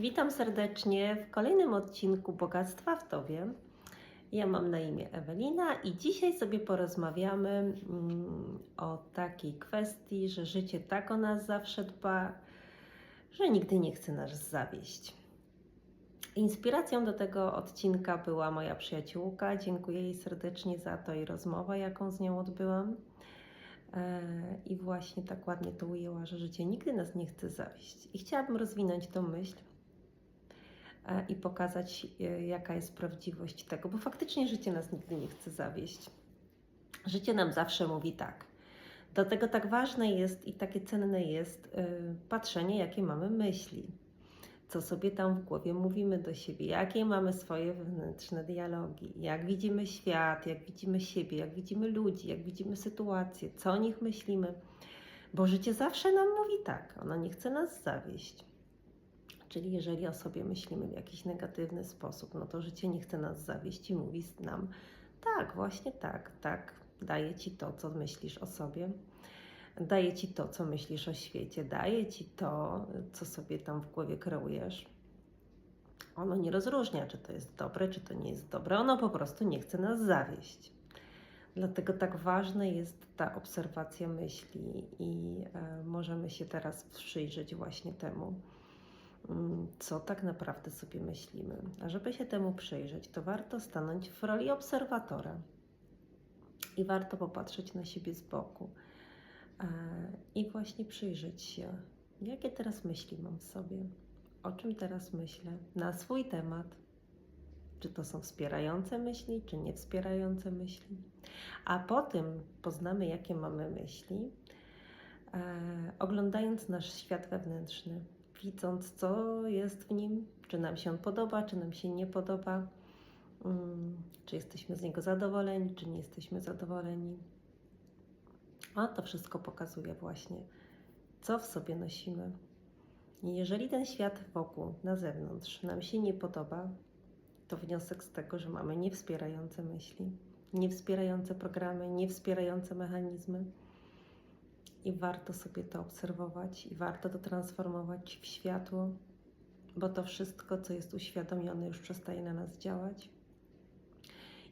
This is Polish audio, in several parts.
Witam serdecznie w kolejnym odcinku Bogactwa w Tobie. Ja mam na imię Ewelina i dzisiaj sobie porozmawiamy mm, o takiej kwestii, że życie tak o nas zawsze dba, że nigdy nie chce nas zawieść. Inspiracją do tego odcinka była moja przyjaciółka. Dziękuję jej serdecznie za to i rozmowę, jaką z nią odbyłam. E, I właśnie tak ładnie to ujęła, że życie nigdy nas nie chce zawieść. I chciałabym rozwinąć tą myśl i pokazać, e, jaka jest prawdziwość tego, bo faktycznie życie nas nigdy nie chce zawieść. Życie nam zawsze mówi tak. Dlatego tak ważne jest i takie cenne jest e, patrzenie, jakie mamy myśli. Co sobie tam w głowie mówimy do siebie, jakie mamy swoje wewnętrzne dialogi, jak widzimy świat, jak widzimy siebie, jak widzimy ludzi, jak widzimy sytuację, co o nich myślimy. Bo życie zawsze nam mówi tak, ono nie chce nas zawieść. Czyli jeżeli o sobie myślimy w jakiś negatywny sposób, no to życie nie chce nas zawieść i mówi nam tak, właśnie tak, tak, daje ci to, co myślisz o sobie, daje ci to, co myślisz o świecie, daje ci to, co sobie tam w głowie kreujesz. Ono nie rozróżnia, czy to jest dobre, czy to nie jest dobre, ono po prostu nie chce nas zawieść. Dlatego tak ważna jest ta obserwacja myśli i e, możemy się teraz przyjrzeć właśnie temu, co tak naprawdę sobie myślimy. A żeby się temu przyjrzeć, to warto stanąć w roli obserwatora i warto popatrzeć na siebie z boku e, i właśnie przyjrzeć się, jakie teraz myśli mam w sobie, o czym teraz myślę, na swój temat. Czy to są wspierające myśli, czy nie wspierające myśli. A potem poznamy, jakie mamy myśli, e, oglądając nasz świat wewnętrzny, widząc, co jest w nim, czy nam się on podoba, czy nam się nie podoba, mm, czy jesteśmy z niego zadowoleni, czy nie jesteśmy zadowoleni. A to wszystko pokazuje właśnie, co w sobie nosimy. Jeżeli ten świat wokół, na zewnątrz, nam się nie podoba, to wniosek z tego, że mamy niewspierające myśli, niewspierające programy, niewspierające mechanizmy. I warto sobie to obserwować i warto to transformować w światło, bo to wszystko, co jest uświadomione, już przestaje na nas działać.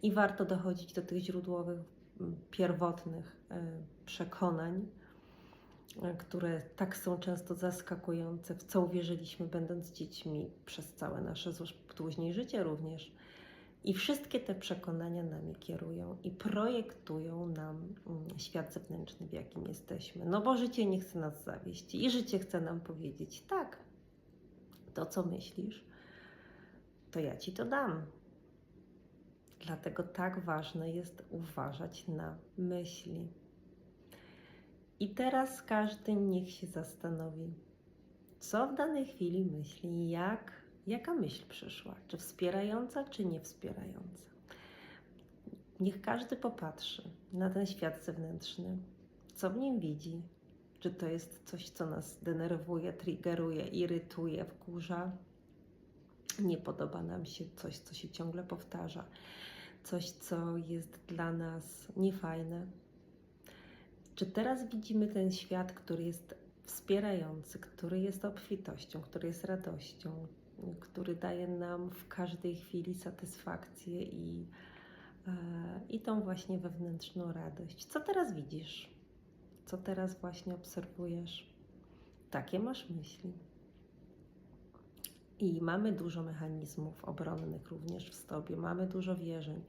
I warto dochodzić do tych źródłowych, pierwotnych e, przekonań, e, które tak są często zaskakujące, w co uwierzyliśmy, będąc dziećmi przez całe nasze później życie również. I wszystkie te przekonania nami kierują i projektują nam mm, świat zewnętrzny, w jakim jesteśmy. No bo życie nie chce nas zawieść i życie chce nam powiedzieć: tak, to co myślisz, to ja ci to dam. Dlatego tak ważne jest uważać na myśli. I teraz każdy niech się zastanowi, co w danej chwili myśli, jak, jaka myśl przyszła, czy wspierająca, czy nie wspierająca. Niech każdy popatrzy na ten świat zewnętrzny, co w nim widzi, czy to jest coś, co nas denerwuje, triggeruje, irytuje, wkurza. Nie podoba nam się coś, co się ciągle powtarza, coś, co jest dla nas niefajne. Czy teraz widzimy ten świat, który jest wspierający, który jest obfitością, który jest radością, który daje nam w każdej chwili satysfakcję i, e, i tą właśnie wewnętrzną radość? Co teraz widzisz? Co teraz właśnie obserwujesz? Takie masz myśli. I mamy dużo mechanizmów obronnych również w sobie, mamy dużo wierzeń,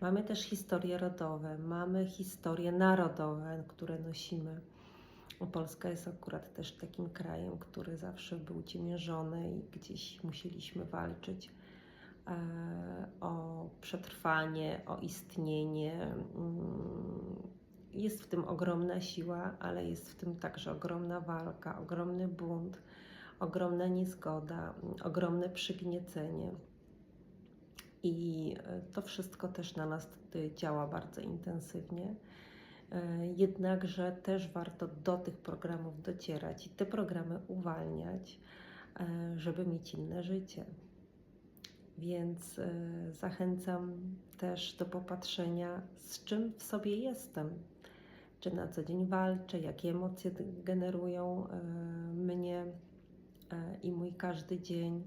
mamy też historie rodowe, mamy historie narodowe, które nosimy. Polska jest akurat też takim krajem, który zawsze był ciemiężony i gdzieś musieliśmy walczyć e, o przetrwanie, o istnienie. Mm, Jest w tym ogromna siła, ale jest w tym także ogromna walka, ogromny bunt ogromna niezgoda, ogromne przygniecenie. I e, to wszystko też na nas działa bardzo intensywnie. E, Jednakże też warto do tych programów docierać i te programy uwalniać, e, żeby mieć inne życie. Więc e, zachęcam też do popatrzenia, z czym w sobie jestem. Czy na co dzień walczę, jakie emocje generują mnie, i mój każdy dzień,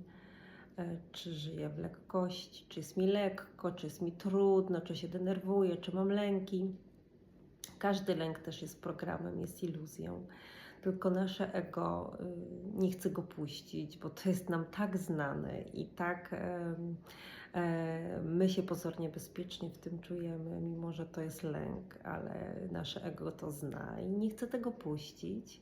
czy żyję w lekkości, czy jest mi lekko, czy jest mi trudno, czy się denerwuję, czy mam lęki. Każdy lęk też jest programem, jest iluzją. Tylko nasze ego y, nie chce go puścić, bo to jest nam tak znane i tak e, my się pozornie bezpiecznie w tym czujemy, mimo że to jest lęk, ale nasze ego to zna i nie chce tego puścić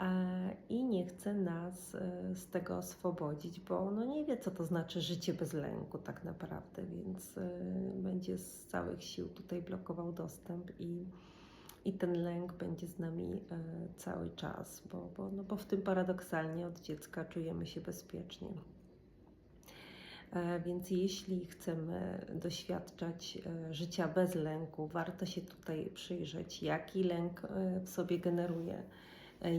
e, i nie chce nas e, z tego oswobodzić, bo ono nie wie, co to znaczy życie bez lęku tak naprawdę, więc będzie z całych sił tutaj blokował dostęp i, i ten lęk będzie z nami e, cały czas, bo, bo, no bo w tym paradoksalnie od dziecka czujemy się bezpiecznie. E, Więc jeśli chcemy doświadczać e, życia bez lęku, warto się tutaj przyjrzeć, jaki lęk w sobie generuje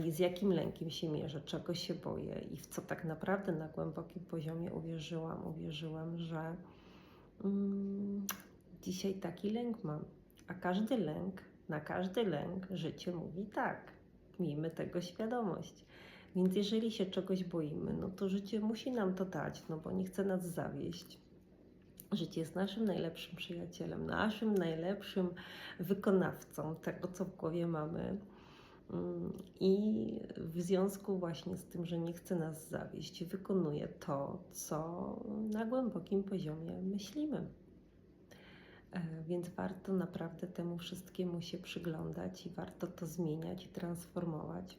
z jakim lękiem się mierzę, czego się boję i w co tak naprawdę na głębokim poziomie uwierzyłam. Uwierzyłam, że mm, dzisiaj taki lęk mam, a każdy lęk, na każdy lęk życie mówi tak. Miejmy tego świadomość. Więc jeżeli się czegoś boimy, no to życie musi nam to dać, no bo nie chce nas zawieść. Życie jest naszym najlepszym przyjacielem, naszym najlepszym wykonawcą tego, co w głowie mamy. Mm, I w związku właśnie z tym, że nie chce nas zawieść, wykonuje to, co na głębokim poziomie myślimy. E, Więc warto naprawdę temu wszystkiemu się przyglądać i warto to zmieniać i transformować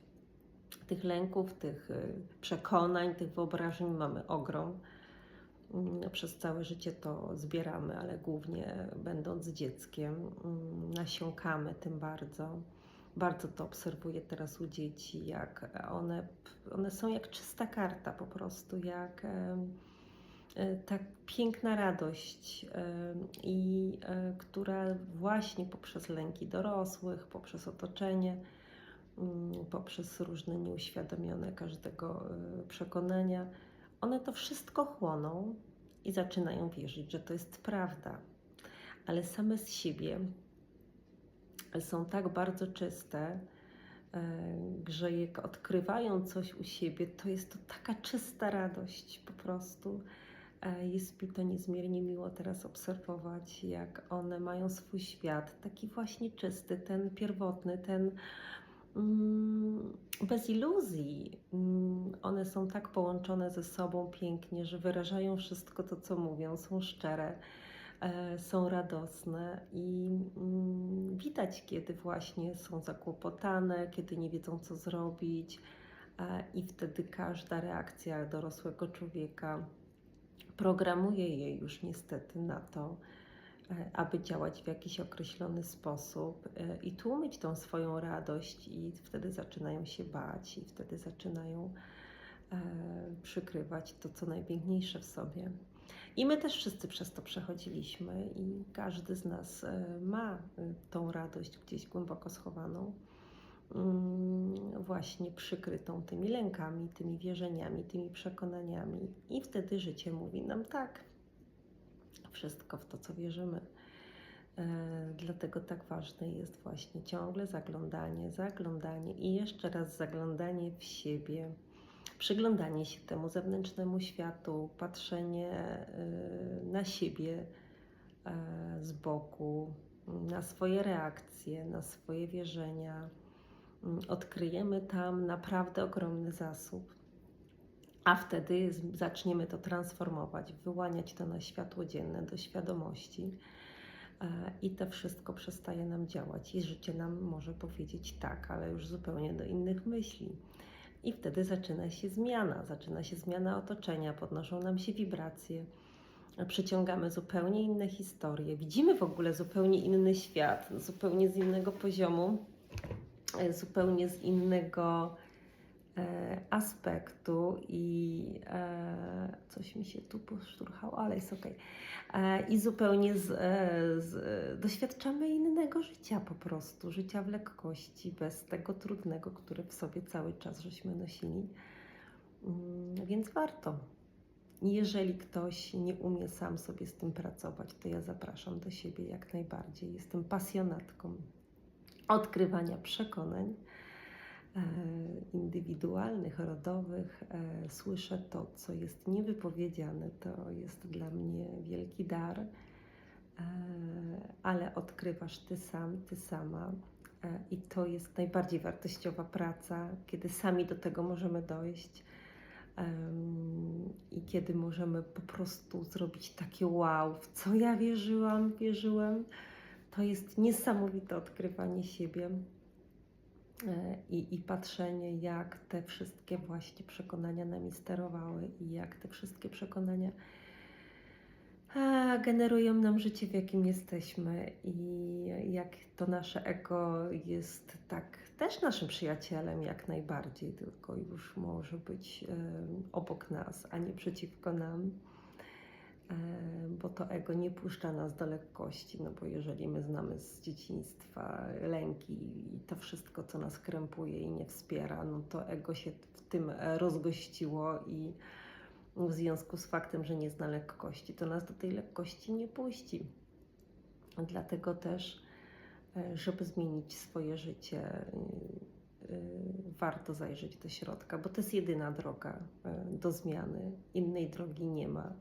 tych lęków, tych y, przekonań, tych wyobrażeń mamy ogrom. Mm, Przez całe życie to zbieramy, ale głównie będąc dzieckiem, mm, nasiąkamy tym bardzo. Bardzo to obserwuję teraz u dzieci, jak one, one są jak czysta karta po prostu, jak tak piękna radość, em, i e, która właśnie poprzez lęki dorosłych, poprzez otoczenie, mm, poprzez różne nieuświadomione każdego przekonania, one to wszystko chłoną i zaczynają wierzyć, że to jest prawda. Ale same z siebie są tak bardzo czyste, że jak odkrywają coś u siebie, to jest to taka czysta radość po prostu. Jest mi to niezmiernie miło teraz obserwować, jak one mają swój świat, taki właśnie czysty, ten pierwotny, ten mm, bez iluzji. Mm, One są tak połączone ze sobą pięknie, że wyrażają wszystko to, co mówią, są szczere, e, są radosne i mm, widać, kiedy właśnie są zakłopotane, kiedy nie wiedzą, co zrobić, e, i wtedy każda reakcja dorosłego człowieka programuje je już niestety na to, e, aby działać w jakiś określony sposób e, i tłumić tą swoją radość, i wtedy zaczynają się bać, i wtedy zaczynają e, przykrywać to, co najpiękniejsze w sobie. I my też wszyscy przez to przechodziliśmy, i każdy z nas ma tą radość gdzieś głęboko schowaną, właśnie przykrytą tymi lękami, tymi wierzeniami, tymi przekonaniami, i wtedy życie mówi nam tak. Wszystko w to, co wierzymy. E, Dlatego tak ważne jest właśnie ciągle zaglądanie, zaglądanie i jeszcze raz zaglądanie w siebie, przyglądanie się temu zewnętrznemu światu, patrzenie e, na siebie e, z boku, na swoje reakcje, na swoje wierzenia. Mm, Odkryjemy tam naprawdę ogromny zasób. A wtedy zaczniemy to transformować, wyłaniać to na światło dzienne, do świadomości. E, I to wszystko przestaje nam działać, i życie nam może powiedzieć tak, ale już zupełnie do innych myśli. I wtedy zaczyna się zmiana, zaczyna się zmiana otoczenia, podnoszą nam się wibracje, przyciągamy zupełnie inne historie, widzimy w ogóle zupełnie inny świat, zupełnie z innego poziomu, zupełnie z innego e, aspektu i e, coś mi się tu poszturchało, ale jest okej. E, I zupełnie z, e, z, e, doświadczamy innego życia po prostu, życia w lekkości, bez tego trudnego, które w sobie cały czas żeśmy nosili. Mm, Więc warto. Jeżeli ktoś nie umie sam sobie z tym pracować, to ja zapraszam do siebie jak najbardziej. Jestem pasjonatką odkrywania przekonań indywidualnych, rodowych, e, słyszę to, co jest niewypowiedziane. To jest dla mnie wielki dar, e, ale odkrywasz ty sam, ty sama. E, I to jest najbardziej wartościowa praca, kiedy sami do tego możemy dojść i kiedy możemy po prostu zrobić takie wow, w co ja wierzyłam, wierzyłem. To jest niesamowite odkrywanie siebie e, i, i patrzenie, jak te wszystkie właśnie przekonania nami sterowały i jak te wszystkie przekonania a, generują nam życie, w jakim jesteśmy i jak to nasze ego jest tak też naszym przyjacielem jak najbardziej, tylko już może być em, obok nas, a nie przeciwko nam. E, Bo to ego nie puszcza nas do lekkości, no bo jeżeli my znamy z dzieciństwa lęki i to wszystko, co nas krępuje i nie wspiera, no to ego się w tym e, rozgościło i w związku z faktem, że nie zna lekkości, to nas do tej lekkości nie puści. Dlatego też, e, żeby zmienić swoje życie, y, warto zajrzeć do środka, bo to jest jedyna droga e, do zmiany. Innej drogi nie ma.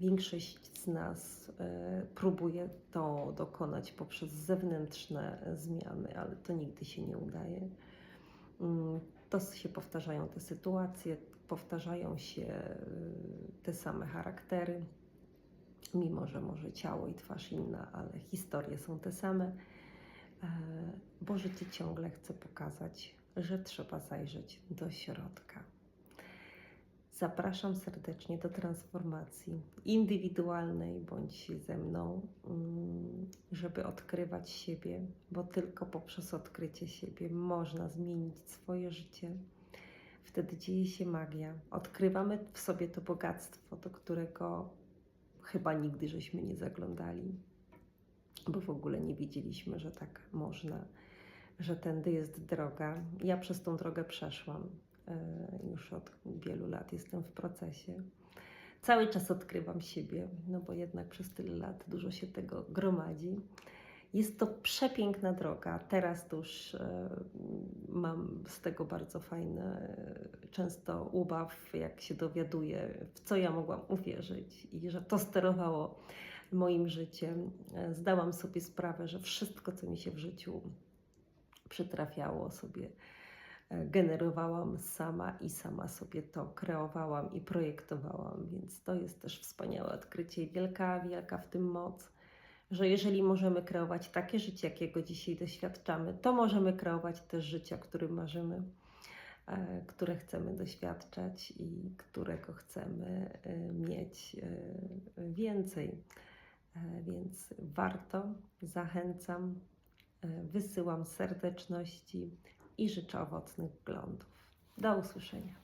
Większość z nas e, próbuje to dokonać poprzez zewnętrzne zmiany, ale to nigdy się nie udaje. Mm, To się powtarzają te sytuacje, powtarzają się y, te same charaktery, mimo że może ciało i twarz inna, ale historie są te same, E, bo życie ciągle chce pokazać, że trzeba zajrzeć do środka. Zapraszam serdecznie do transformacji indywidualnej bądź ze mną, mm, żeby odkrywać siebie, bo tylko poprzez odkrycie siebie można zmienić swoje życie. Wtedy dzieje się magia. Odkrywamy w sobie to bogactwo, do którego chyba nigdy żeśmy nie zaglądali, bo w ogóle nie wiedzieliśmy, że tak można, że tędy jest droga. Ja przez tą drogę przeszłam. E, Już od wielu lat jestem w procesie. Cały czas odkrywam siebie, no bo jednak przez tyle lat dużo się tego gromadzi. Jest to przepiękna droga. Teraz już e, mam z tego bardzo fajne, e, często ubaw, jak się dowiaduję, w co ja mogłam uwierzyć i że to sterowało moim życiem. Zdałam sobie sprawę, że wszystko, co mi się w życiu przytrafiało sobie, generowałam sama i sama sobie to kreowałam i projektowałam, więc to jest też wspaniałe odkrycie i wielka, wielka w tym moc, że jeżeli możemy kreować takie życie, jakiego dzisiaj doświadczamy, to możemy kreować też życie, o którym marzymy, e, które chcemy doświadczać i którego chcemy e, mieć e, więcej. Więc warto, zachęcam, wysyłam serdeczności i życzę owocnych wglądów. Do usłyszenia.